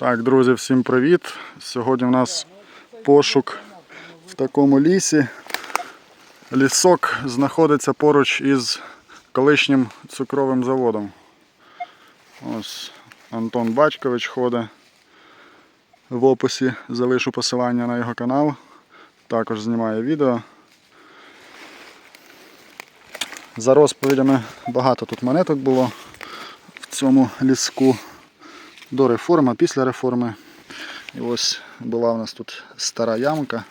Так, друзі, всім привіт. Сьогодні у нас пошук в такому лісі. Лісок знаходиться поруч із колишнім цукровим заводом. Ось Антон Бачкович ходить. В описі залишу посилання на його канал. Також знімає відео. За розповідями багато тут монеток було в цьому ліску до реформи, після реформи. І ось була у нас тут стара ямка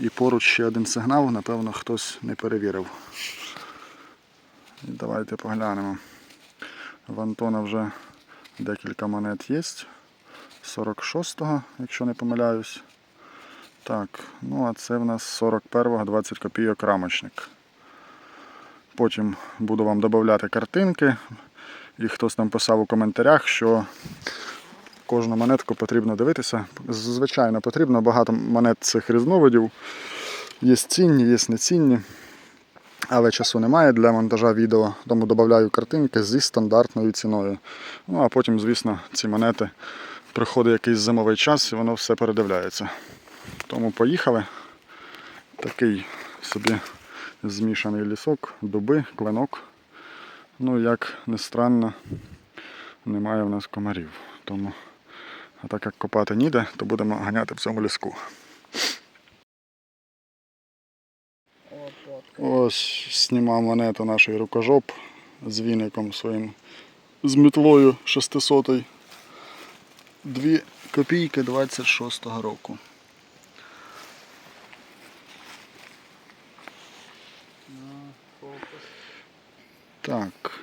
і поруч ще один сигнал, напевно, хтось не перевірив. І давайте поглянемо. В Антона вже декілька монет є. 46-го, якщо не помиляюсь. Так, ну а це в нас 41-го 20 копійок рамочник. Потім буду вам додавати картинки. І хтось там писав у коментарях, що кожну монетку потрібно дивитися. Звичайно, потрібно багато монет цих різновидів. Є цінні, є нецінні. Але часу немає для монтажа відео, тому додаю картинки зі стандартною ціною. Ну а потім, звісно, ці монети приходить якийсь зимовий час і воно все передивляється. Тому поїхали. Такий собі змішаний лісок, дуби, клинок. Ну, як не странно, немає в нас комарів. Тому, а так як копати ніде, то будемо ганяти в цьому ліску. Ось знімав монету наш рукожоп з віником своїм з мітлою 600 2 копійки 26-го року. Так,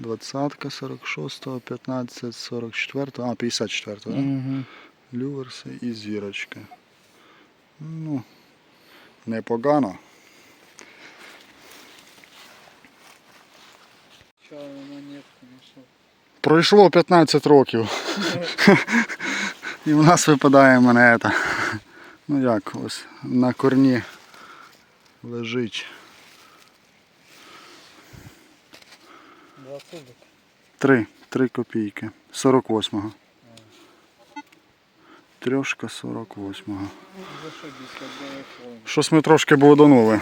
20-ка 46-го, 15, 44-го, а, 54-го, да? Угу. Люверси і зірочки. Ну, непогано. Пройшло 15 років. І в нас випадає монета. Ну як, ось на корні лежить. Три, три копійки. 48-го. Трьошка 48-го. Зашибись, отдай фон. Щось ми трошки блуданули.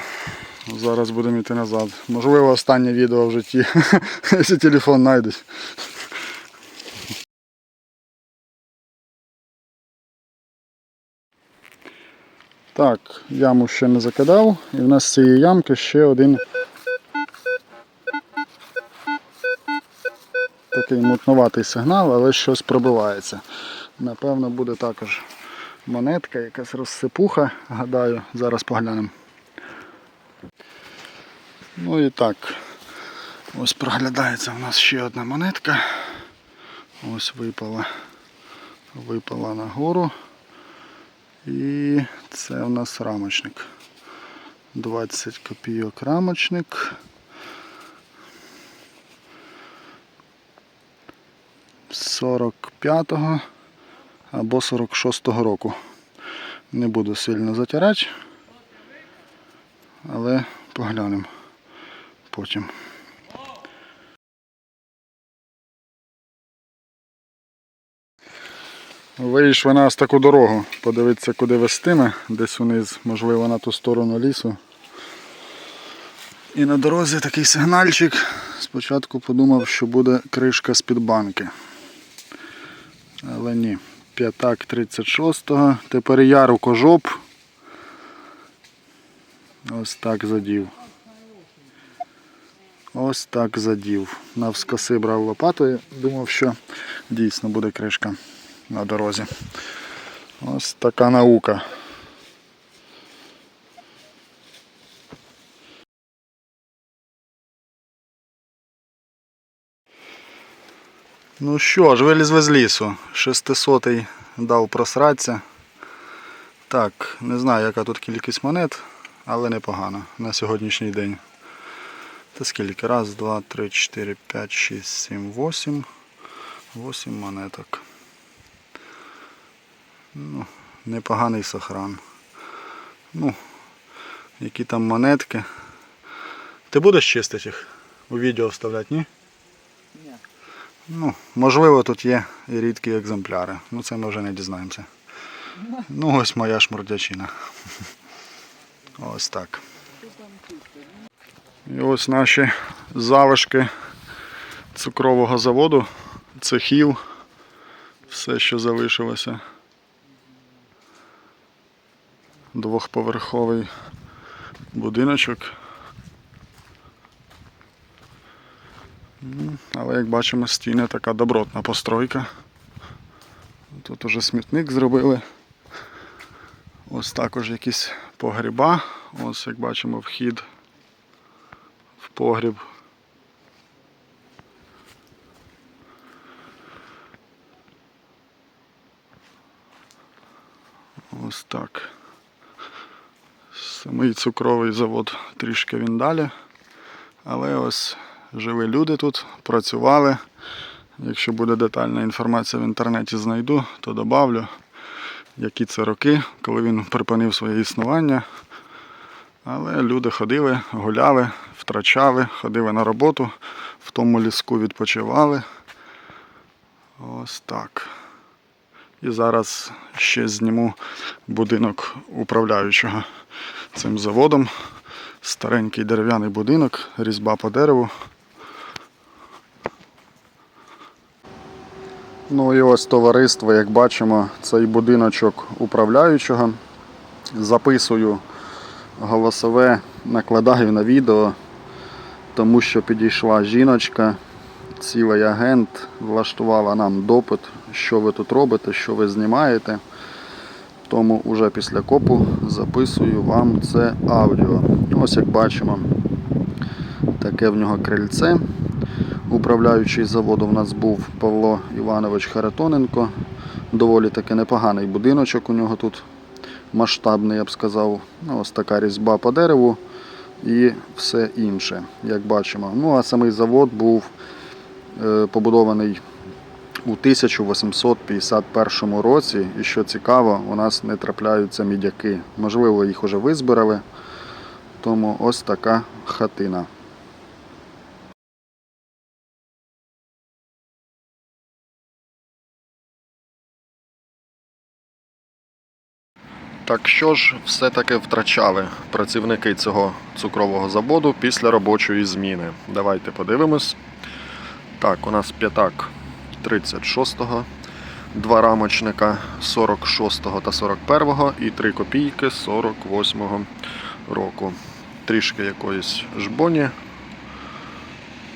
Зараз будемо йти назад. Можливо, останнє відео в житті, якщо телефон знайдуть. Так, яму ще не закидав. І в нас з цієї ямки ще один такий мутнуватий сигнал, але щось пробивається. Напевно, буде також монетка, якась розсипуха, гадаю, зараз поглянемо. Ну і так, ось проглядається у нас ще одна монетка. Ось випала, випала нагору. І це у нас рамочник. 20 копійок рамочник. Сорок п'ятого або 46-го року. Не буду сильно затирати, але поглянемо потім. Вийшли нас таку дорогу, подивитися, куди вестиме, десь униз, можливо, на ту сторону лісу. І на дорозі такий сигнальчик. Спочатку подумав, що буде кришка з-під банки. Але ні. П'ятак 36-го. Тепер я рукожоп. Ось так задів. Ось так задів. Навскоси брав лопатою, думав, що дійсно буде кришка на дорозі. Ось така наука. Ну що ж, вилізли з лісу. 600 дав просратися. Так, не знаю, яка тут кількість монет, але непогано на сьогоднішній день. Та скільки? Раз, два, три, чотири, п'ять, шість, сім, восім. Восім монеток. Ну, непоганий сохран. Ну, які там монетки. Ти будеш чистити їх? У відео вставляти, ні? Ну, можливо, тут є і рідкі екземпляри. Ну це ми вже не дізнаємося. Ну, ось моя шмурдячина. Ось так. І ось наші залишки цукрового заводу, цехів, все, що залишилося. Двохповерховий будиночок. Але як бачимо, стіни така добротна постройка. Тут уже смітник зробили. Ось також якісь погріба. Ось як бачимо вхід в погріб. Ось так. Самий цукровий завод трішки він далі. Але ось жили люди тут, працювали. Якщо буде детальна інформація в інтернеті знайду, то добавлю, які це роки, коли він припинив своє існування. Але люди ходили, гуляли, втрачали, ходили на роботу, в тому ліску відпочивали. Ось так. І зараз ще зніму будинок управляючого цим заводом. Старенький дерев'яний будинок, різьба по дереву. Ну і ось товариство, як бачимо, цей будиночок управляючого. Записую голосове, накладаю на відео, тому що підійшла жіночка, цілий агент, влаштувала нам допит, що ви тут робите, що ви знімаєте. Тому вже після копу записую вам це аудіо. Ось як бачимо, таке в нього крильце. Управляючий заводу в нас був Павло Іванович Харитоненко. Доволі таки непоганий будиночок у нього тут. Масштабний, я б сказав. Ну, ось така різьба по дереву і все інше, як бачимо. Ну а самий завод був е, побудований у 1851 році. І що цікаво, у нас не трапляються мідяки. Можливо, їх уже визбирали. Тому ось така хатина. Так що ж все-таки втрачали працівники цього цукрового заводу після робочої зміни? Давайте подивимось. Так, у нас п'ятак 36-го, два рамочника 46-го та 41-го і три копійки 48-го року. Трішки якоїсь жбоні.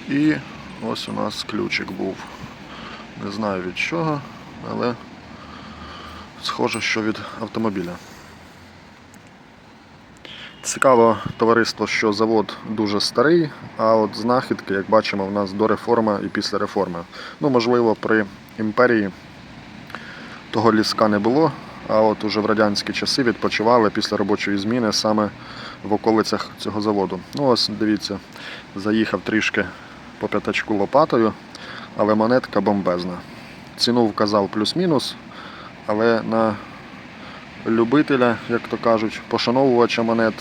І ось у нас ключик був. Не знаю від чого, але схоже, що від автомобіля. Цікаво товариство, що завод дуже старий, а от знахідки, як бачимо, в нас до реформи і після реформи. Ну, можливо, при імперії того ліска не було, а от уже в радянські часи відпочивали після робочої зміни саме в околицях цього заводу. Ну, ось дивіться, заїхав трішки по п'ятачку лопатою, але монетка бомбезна. Ціну вказав плюс-мінус, але на любителя, як то кажуть, пошановувача монет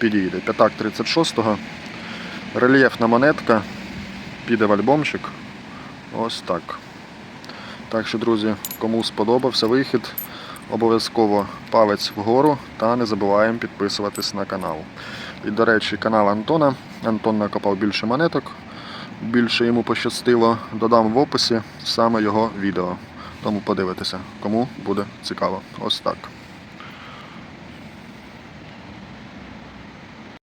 підійде. П'ятак 36-го. Рельєфна монетка. Піде в альбомчик. Ось так. Так що, друзі, кому сподобався вихід, обов'язково палець вгору та не забуваємо підписуватись на канал. І, до речі, канал Антона. Антон накопав більше монеток. Більше йому пощастило. Додам в описі саме його відео. Тому подивитися, кому буде цікаво. Ось так.